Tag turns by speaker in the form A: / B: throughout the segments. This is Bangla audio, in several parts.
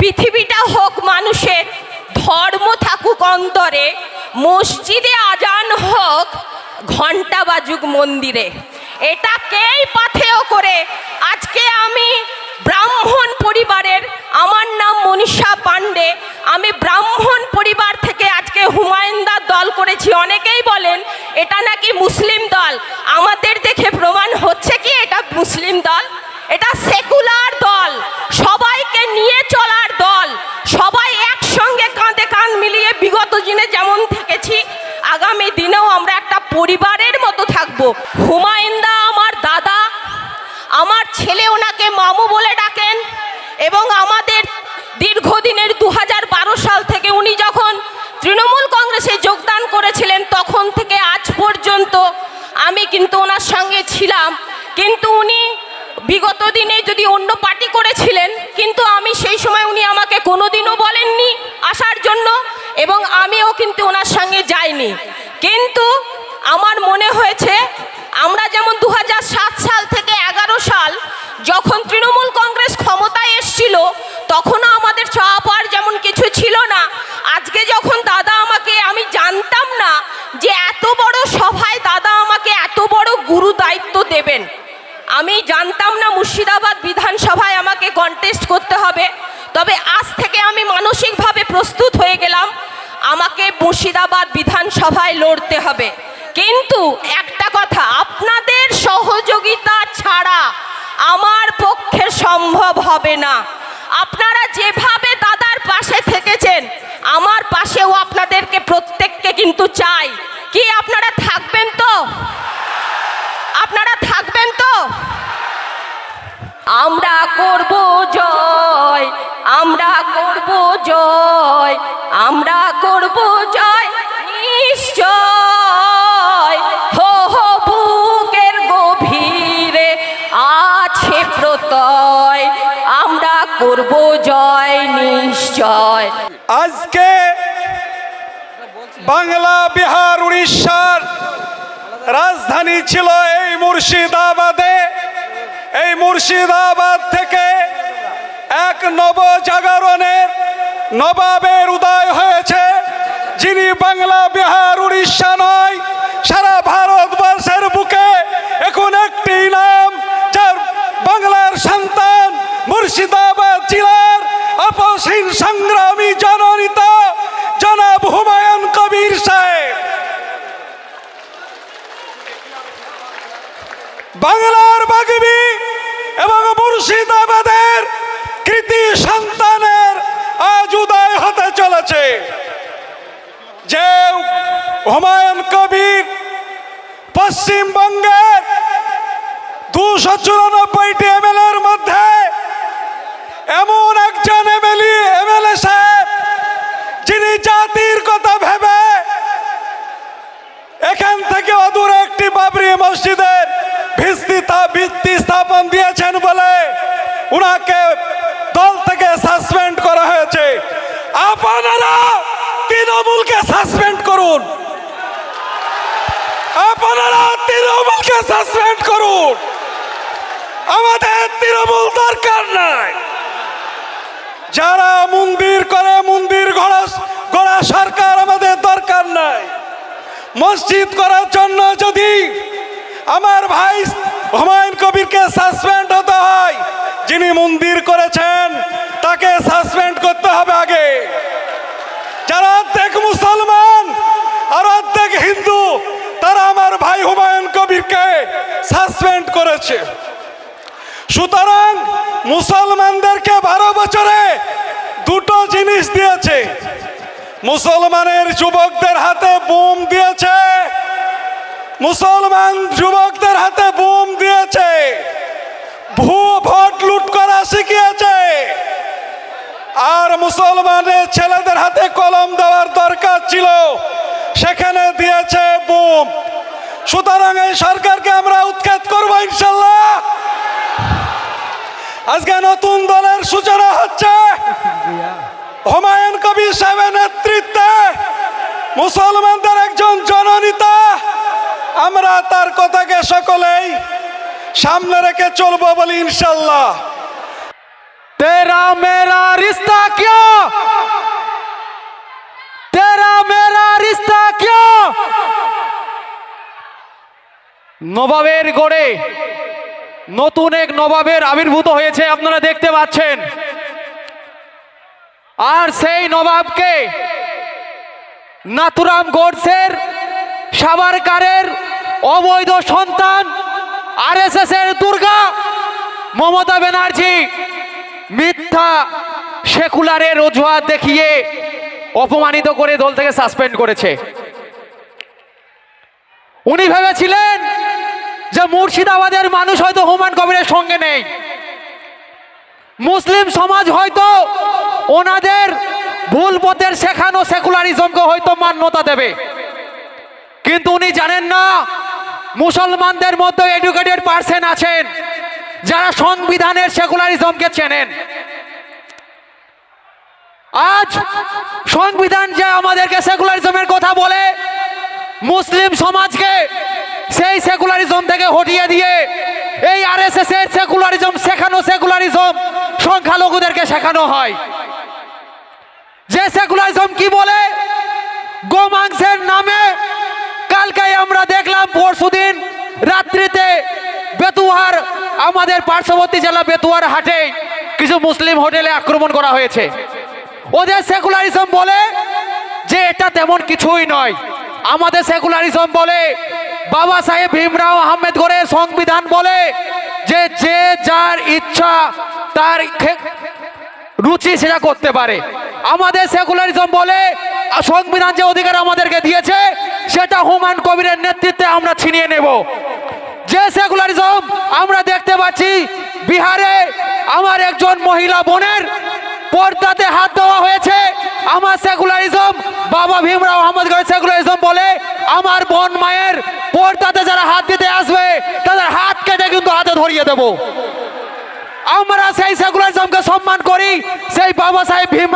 A: পৃথিবীটা হোক মানুষের, ধর্ম থাকুক অন্তরে, মসজিদে আজান হোক ঘণ্টা বাজুক মন্দিরে। এটাকেই পাথেয় করে আজকে আমি ব্রাহ্মণ পরিবারের, আমার নাম মনীষা পাণ্ডে, আমি ব্রাহ্মণ পরিবার থেকে আজকে হুমায়ুনদার দল করেছি। অনেকেই বলেন, এটা নাকি মুসলিম দল? আমাদের দেখে প্রমাণ হচ্ছে কি এটা মুসলিম দল এটা সেকুলার দল সবাইকে নিয়ে চলার দল সবাই একসঙ্গে কাঁধে কাঁধ মিলিয়ে বিগত দিনে যেমন থেকেছি আগামী দিনেও আমরা একটা পরিবারের মতো থাকব হুমায়ুনদা আমার দাদা আমার ছেলে ওনাকে মামু বলে ডাকেন এবং আমাদের দীর্ঘদিনের দু হাজার বারো সাল থেকে উনি যখন তৃণমূল কংগ্রেসে যোগদান করেছিলেন, তখন থেকে আজ পর্যন্ত আমি কিন্তু ওনার সঙ্গে ছিলাম। কিন্তু উনি বিগত দিনে যদি অন্য পার্টি করেছিলেন, কিন্তু আমি সেই সময় উনি আমাকে কোনোদিনও বলেননি আসার জন্য এবং আমিও কিন্তু ওনার সঙ্গে যাইনি। কিন্তু আমার মনে হয়েছে আমরা যেমন দু হাজার সাত সাল থেকে এগারো সাল যখন তৃণমূল কংগ্রেস ক্ষমতায় এসছিল, তখনও আমাদের চাপার যেমন কিছু ছিল না। আজকে যখন দাদা আমাকে, আমি জানতাম না যে এত বড় সভায় দাদা আমাকে এত বড় গুরু দায়িত্ব দেবেন। আমি জানতাম না মুর্শিদাবাদ বিধানসভায় আমাকে কন্টেস্ট করতে হবে। তবে আজ থেকে আমি মানসিকভাবে প্রস্তুত হয়ে গেলাম, আমাকে মুর্শিদাবাদ বিধানসভায় লড়তে হবে। কিন্তু একটা কথা আপনাদের সহযোগিতা ছাড়া আমার পক্ষে সম্ভব হবে না। আপনারা যেভাবে দাদার পাশে থেকেছেন, আমার পাশেও আপনাদেরকে প্রত্যেককে কিন্তু চাই। কি আপনারা থাকবেন তো? আপনারা থাকবেন তো? আমরা করব জয়, আমরা করব জয়, আমরা করব জয়, নিশ্চয়। করব জয় নিশ্চয়।
B: আজকে বাংলা, বিহার, উড়িষ্যার রাজধানী ছিল এই মুর্শিদাবাদে। এই মুর্শিদাবাদ থেকে এক নব জাগরণের নবাবের উদয় হয়েছে, যিনি বাংলা, বিহার উড়িষ্যা নয় সারা ভারতবর্ষের বুকে এখন একটি নাম যার বাংলার সন্তান মুর্শিদাবাদ জেলার আপসহীন সংগ্রামী জননেতা জনাব হুমায়ুন কবির সাহেব বাংলার বাগবি এবং মুর্শিদাবাদের কৃতি সন্তানের আজ উদয় হতে চলেছে। যে হুমায়ুন কবির পশ্চিমবঙ্গের দুশো চুরানব্বইটি এমএলএর মধ্যে এমন একজন এমএলএ এমএলএ সাহেব, যিনি জাতির কথা ভেবে এখান থেকে অদূরে একটি বাবরি মসজিদের ভিত্তি তা- ভিত্তি স্থাপন দিয়েছেন বলে উনাকে দল থেকে সাসপেন্ড করা হয়েছে। আপনারা তৃণমূলকে সাসপেন্ড করুন। আপনারা তৃণমূলকে সাসপেন্ড করুন। আমাদের তৃণমূল দরকার নাই। যারা মন্দির করে, মন্দির গড়া গড়া সরকার আমাদের দরকার নাই। মসজিদ করার জন্য যদি আমার ভাই হুমায়ুন কবিরকে সাসপেন্ড হতে হয় যিনি মন্দির করেছেন, তাকে সাসপেন্ড করতে হবে আগে। যারা অর্ধেক মুসলমান আর অর্ধেক হিন্দু, তারা আমার ভাই হুমায়ুন কবিরকে সাসপেন্ড করেছে। সুতরাং মুসলমানদেরকে বারো বছরে দুটো জিনিস দিয়েছে। মুসলমানের যুবকদের হাতে বোম দিয়েছে। মুসলমান যুবকদের হাতে বোম দিয়েছে। ভুয়ো ভোট লুট করা শিখিয়েছে। আর মুসলমানের ছেলেদের হাতে কলম দেওয়ার দরকার ছিল। সেখানে দিয়েছে বোম। সুতরাং এই সরকারকে আমরা উৎখাত করব ইনশাল্লাহ আজকে নতুন দলের সূচনা হচ্ছে। হুমায়ুন কবির সাহেবের নেতৃত্বে মুসলমানদের একজন জননেতা। আমরা তার কথাকে সকলেই সামনে রেখে চলবো বলি ইনশাল্লাহ।
C: তেরা মেরা রিস্তা কিয়া? তেরা মেরা রিস্তা কিয়া? নবাবের গড়ে নতুন এক নবাবের আবির্ভূত হয়েছে, আপনারা দেখতে পাচ্ছেন। আর সেই নবাবকে নাথুরাম গোডসের সাবারকারের অবৈধ সন্তান আরএসএস এর দুর্গা মমতা ব্যানার্জি মিথ্যা সেকুলারের অজুহাত দেখিয়ে অপমানিত করে দল থেকে সাসপেন্ড করেছে। উনি ভেবেছিলেন যে মুর্শিদাবাদের মানুষ হয়তো হুমায়ুন কবিরের সঙ্গে নেই। মুসলিম সমাজ হয়তো ওনাদের ভুল পথের শেখানো সেকুলারিজমকে হয়তো মান্যতা দেবে। কিন্তু উনি জানেন না মুসলমানদের মধ্যে এডুকেটেড পার্সন আছেন, যারা সংবিধানের সেকুলারিজমকে চেনেন। আজ সংবিধান যে আমাদেরকে সেকুলারিজমের কথা বলে, মুসলিম সমাজকে সেই সেকুলারিজম থেকে হটিয়ে দিয়ে এই আর এস এস এর সেকুলারিজম শেখানো সেকুলারিজম সংখ্যালঘুদেরকে শেখানো হয়। যে সেকুলারিজম কি বলে? গোমাংসের নামে কালকে আমরা দেখলাম পরশুদিন রাত্রিতে বেতুয়ার, আমাদের পার্শ্ববর্তী জেলা বেতুয়ার হাটে কিছু মুসলিম হোটেলে আক্রমণ করা হয়েছে। ওদের সেকুলারিজম বলে যে এটা তেমন কিছুই নয়। আমাদের সেকুলারিজম বলে, বাবা সাহেব ভীমরাও আহমেদ করে সংবিধান বলে যে যে যার ইচ্ছা তার রুচি সেটা করতে পারে। আমাদের সেকুলারিজম বলে সংবিধান যে অধিকার আমাদেরকে দিয়েছে, সেটা হুমায়ুন কবিরের নেতৃত্বে আমরা ছিনিয়ে নেব। যে সেকুলারিজম আমরা দেখতে পাচ্ছি, বিহারে আমার একজন মহিলা বোনের পর্দাতে হাত দেওয়া হয়েছে। আমার সেকুলারিজম বাবা ভীমরাও আহমদ করে সেকুলারিজম বলে, আমার বোন মায়ের পর্দাতে যারা হাত দিতে আসবে, তাদের হাত কেটে কিন্তু হাতে ধরিয়ে দেবো। আমরা সেই সেকুলারিজমকে সম্মান করি। সেই বাবা সাহেব ভীম,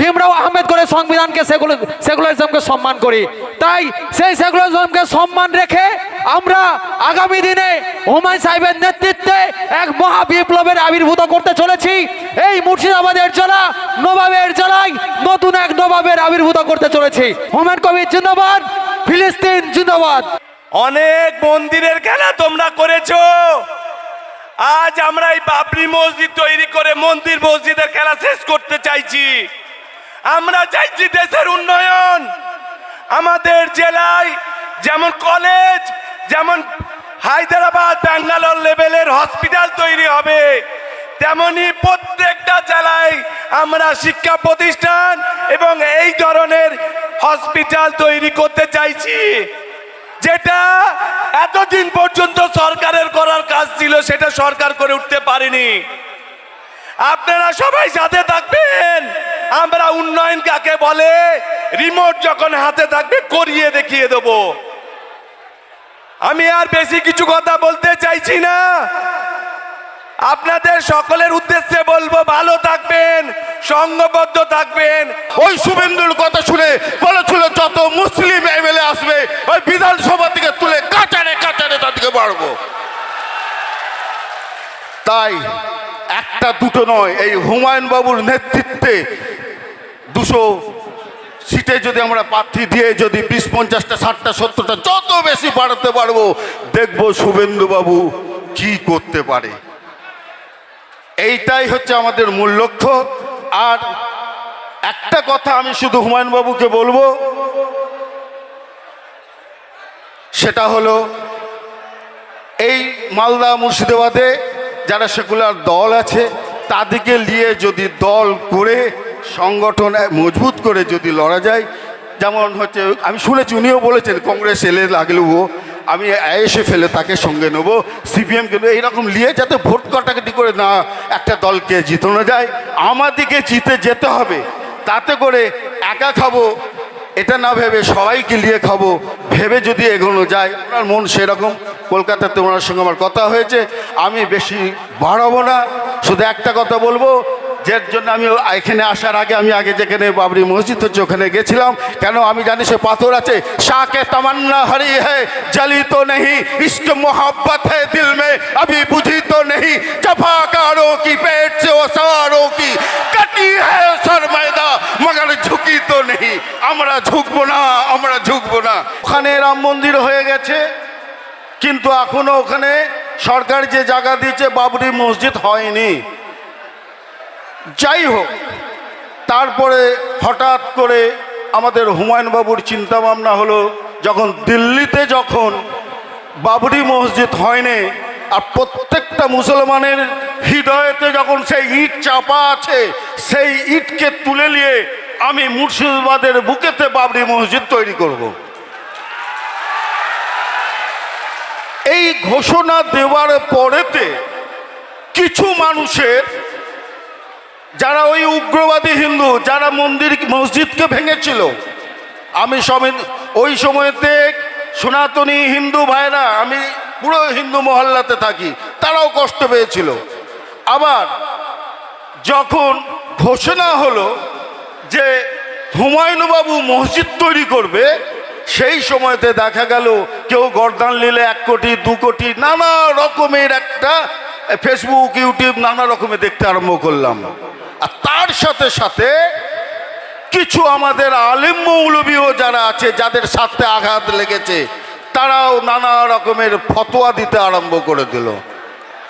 C: ভীমরাও আহমেদ করে সংবিধানকে সেকুলার সেকুলারিজমকে সম্মান করি। তাই সেই সেকুলারিজমকে সম্মান রেখে আমরা আগামী দিনে হুমায়ুন সাহেবের নেতৃত্বে এক মহা বিপ্লবের আবির্ভূত করতে চলেছি। এই মুর্শিদাবাদের জেলা, নবাবের জেলায় নতুন এক নবাবের আবির্ভূত করতে চলেছি। হুমায়ুন কবির জিন্দাবাদ, ফিলিস্তিন জিন্দাবাদ।
D: অনেক মন্দিরের খেলা তোমরা করেছ। আজ আমরা এই বাবরি মসজিদ তৈরি করে মন্দির মসজিদের খেলা শেষ করতে চাইছি। আমরা চাইছি দেশের উন্নয়ন। আমাদের জেলায় যেমন কলেজ যেমন হায়দ্রাবাদ, ব্যাঙ্গালোর লেভেলের হসপিটাল তৈরি হবে, তেমনি প্রত্যেকটা জেলায় আমরা শিক্ষা প্রতিষ্ঠান এবং এই ধরনের হসপিটাল তৈরি করতে চাইছি। যেটা এতদিন পর্যন্ত সরকারের করার কাজ ছিল, সেটা সরকার করে উঠতে পারেনি। আপনারা সবাই সাথে থাকবেন। আমরা উন্নয়ন কাকে বলে রিমোট যখন হাতে থাকবে, করিয়ে দেখিয়ে দেব। আমি আর বেশি কিছু কথা বলতে চাইছি না। আপনাদের সকলের উদ্দেশ্যে বলব, ভালো থাকবেন, সঙ্গবদ্ধ থাকবেন।
E: ওই শুভেন্দুর কথা শুনে বলেছিল, যত মুসলিম এমএলএ আসবে, ওই বিধানসভা থেকে তুলে কাচারে কাচারে তাদেরকে বাড়বো তাই একটা দুটো নয়। এই হুমায়ুন বাবুর নেতৃত্বে দুশো সিটে যদি আমরা প্রার্থী দিয়ে যদি বিশ পঞ্চাশটা, ষাটটা, সত্তরটা, যত বেশি বাড়াতে পারব, দেখব শুভেন্দু বাবু কি করতে পারে। এইটাই হচ্ছে আমাদের মূল লক্ষ্য। আর একটা কথা আমি শুধু হুমায়ুন বাবুকে বলব, সেটা হলো, এই মালদা মুর্শিদাবাদে যারা সেকুলার দল আছে, তাদেরকে নিয়ে যদি দল করে, সংগঠন মজবুত করে যদি লড়া যায়, যেমন হচ্ছে, আমি শুনেছি, উনিও বলেছেন, কংগ্রেস এলে লাগলেও আমি এসে ফেলে তাকে সঙ্গে নেব, সিপিএম নেব, এইরকম নিয়ে যাতে ভোট কাটাকাটি করে না একটা দলকে জিতানো যায়। আমাদেরকে জিতে যেতে হবে, তাতে করে একা খাব এটা না ভেবে সবাইকে নিয়ে খাব, ভেবে যদি এগোনো যায়, আপনার মন সেরকম। কলকাতাতে ওনার সঙ্গে আমার কথা হয়েছে, আমি বেশি বাড়াবো না। শুধু একটা কথা বলব যার জন্য আমি এখানে আসার আগে আমি আগে যেখানে বাবরি মসজিদ হচ্ছে, ওখানে গেছিলাম। কেন? আমি জানি সে পাথর আছে। শাকে তামান্না হারি হে জালি তো নেই ইস্ক মোহাব্বত হ্যাঁ দিল মে আমি বুঝি তো নেই জফাকারো কি, পেট সে ও সারো কি। কাটি হ্যাঁ সর ময়দা, মগর আমরা ঝুঁকবো না, আমরা ঝুঁকবো না। ওখানে রাম মন্দির হয়ে গেছে, কিন্তু এখনও ওখানে সরকার যে জায়গা দিয়েছে, বাবরি মসজিদ হয়নি। যাই হোক, তারপরে হঠাৎ করে আমাদের হুমায়ুন বাবুর চিন্তা ভাবনা হলো, যখন দিল্লিতে যখন বাবরি মসজিদ হয়নি, আর প্রত্যেকটা মুসলমানের হৃদয়েতে যখন সেই ইট চাপা আছে, সেই ইটকে তুলে নিয়ে আমি মুর্শিদাবাদের বুকেতে বাবরি মসজিদ তৈরি করব। এই ঘোষণা দেওয়ার পরেতে কিছু মানুষের, যারা ওই উগ্রবাদী হিন্দু, যারা মন্দির, মসজিদকে ভেঙেছিল, আমি ওই সময়তে সনাতনী হিন্দু ভাইরা, আমি পুরো হিন্দু মহল্লাতে থাকি, তারাও কষ্ট পেয়েছিল আবার যখন ঘোষণা হলো যে হুমায়ুনবাবু মসজিদ তৈরি করবে, সেই সময়তে দেখা গেল কেউ গরদান নিলে এক কোটি, দু কোটি, নানা রকমের একটা ফেসবুক ইউটিউব নানা রকমের দেখতে আরম্ভ করলাম। আর তার সাথে সাথে কিছু আমাদের আলিম মৌলবীও যারা আছে, যাদের সাথে আঘাত লেগেছে, তারাও নানা রকমের ফতোয়া দিতে আরম্ভ করে দিল।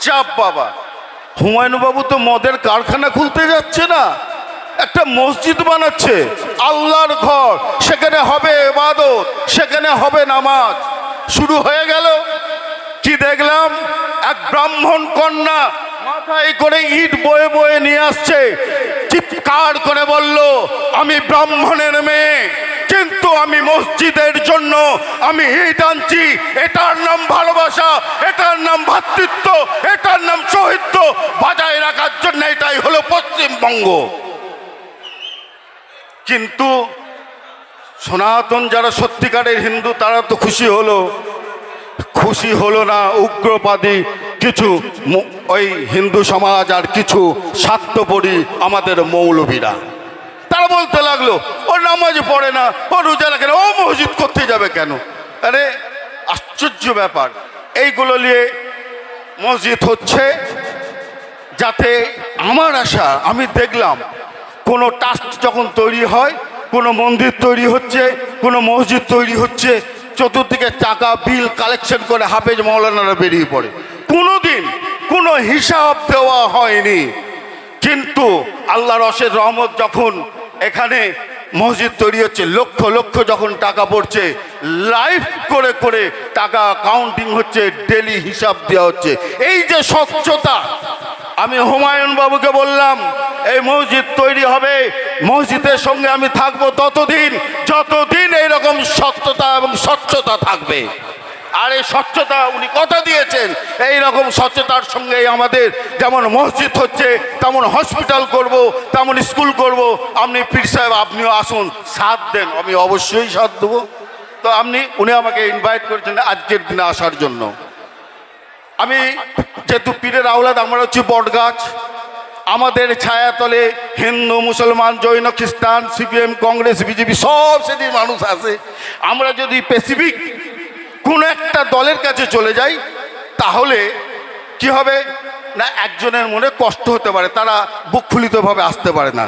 E: চাপ বাবা, হুমায়ুনবাবু তো মদের কারখানা খুলতে যাচ্ছে না। একটা মসজিদ বানাচ্ছে, আল্লাহর ঘর। সেখানে হবে এবাদত সেখানে হবে নামাজ। শুরু হয়ে গেল। কি দেখলাম? এক ব্রাহ্মণ কন্যা মাথায় করে ইট বয়ে বয়ে নিয়ে আসছে। চিৎকার করে বলল, আমি ব্রাহ্মণের মেয়ে, কিন্তু আমি মসজিদের জন্য আমি ইট আনছি। এটার নাম ভালোবাসা, এটার নাম ভ্রাতৃত্ব এটার নাম সহিত্য বজায় রাখার জন্য এটাই হলো পশ্চিমবঙ্গ। কিন্তু সনাতন যারা সত্যিকারের হিন্দু, তারা তো খুশি হলো। খুশি হলো না উগ্রবাদী কিছু ওই হিন্দু সমাজ আর কিছু স্বার্থপরী আমাদের মৌলবীরা। তারা বলতে লাগল ও নামাজ পড়ে না ও রোজা রাখে না, ও মসজিদ করতে যাবে কেন? আরে, আশ্চর্য ব্যাপার। এইগুলো নিয়ে মসজিদ হচ্ছে যাতে আমার আশা, আমি দেখলাম কোনো ট্রাস্ট যখন তৈরি হয়, কোনো মন্দির তৈরি হচ্ছে, কোনো মসজিদ তৈরি হচ্ছে, চতুর্দিকে টাকা বিল কালেকশন করে হাফেজ মৌলানারা বেরিয়ে পড়ে। কোনো দিন কোনো হিসাব দেওয়া হয়নি। কিন্তু আল্লাহ রসের রহমত যখন এখানে মসজিদ তৈরি হচ্ছে, লক্ষ লক্ষ যখন টাকা পড়ছে লাইফ করে করে টাকা কাউন্টিং হচ্ছে ডেলি হিসাব দেওয়া হচ্ছে। এই যে স্বচ্ছতা আমি হুমায়ুন বাবুকে বললাম, এই মসজিদ তৈরি হবে, মসজিদের সঙ্গে আমি থাকব ততদিন, যতদিন এইরকম সত্যতা এবং স্বচ্ছতা থাকবে। আর এই স্বচ্ছতা উনি কথা দিয়েছেন এই রকম স্বচ্ছতার সঙ্গে আমাদের যেমন মসজিদ হচ্ছে, তেমন হসপিটাল করব, তেমন স্কুল করব। আপনি পীর সাহেব, আপনিও আসুন, সাথ দেন, আমি অবশ্যই সাথ দেবো। তো আপনি, উনি আমাকে ইনভাইট করেছেন আজকের দিনে আসার জন্য। আমি যেহেতু পীরের আওলাদ, আমরা হচ্ছে বটগাছ। আমাদের ছায়াতলে হিন্দু, মুসলমান, জৈন, খ্রিস্টান, সিপিএম, কংগ্রেস, বিজেপি, সব শ্রেণির মানুষ আছে। আমরা যদি স্পেসিফিক কোনো একটা দলের কাছে চলে যাই, তাহলে কি হবে? না, একজনের মনে কষ্ট হতে পারে, তারা বুক ফুলিতভাবে আসতে পারে না।